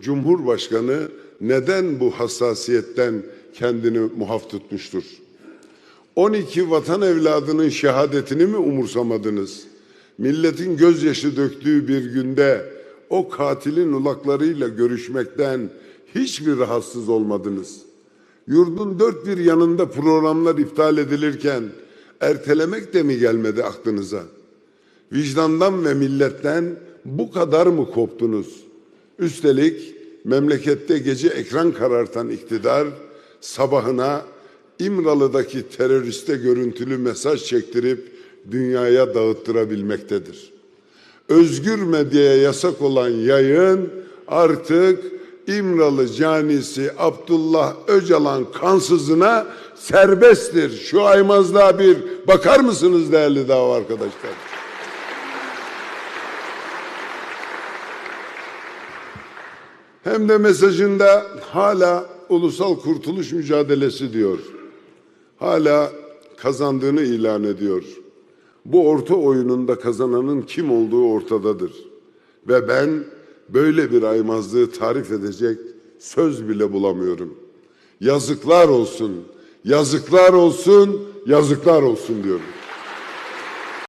Cumhurbaşkanı neden bu hassasiyetten kendini muhaf tutmuştur? 12 vatan evladının şehadetini mi umursamadınız? Milletin gözyaşı döktüğü bir günde o katilin ulaklarıyla görüşmekten hiçbir rahatsız olmadınız. Yurdun dört bir yanında programlar iptal edilirken ertelemek de mi gelmedi aklınıza? Vicdandan ve milletten bu kadar mı koptunuz? Üstelik memlekette gece ekran karartan iktidar sabahına İmralı'daki teröriste görüntülü mesaj çektirip dünyaya dağıttırabilmektedir. Özgür medyaya yasak olan yayın artık İmralı canisi Abdullah Öcalan kansızına serbesttir. Şu aymazlığa bir bakar mısınız değerli dava arkadaşlar? Hem de mesajında hala ulusal kurtuluş mücadelesi diyor. Hala kazandığını ilan ediyor. Bu orta oyununda kazananın kim olduğu ortadadır. Ve ben böyle bir aymazlığı tarif edecek söz bile bulamıyorum. Yazıklar olsun, yazıklar olsun, yazıklar olsun diyorum.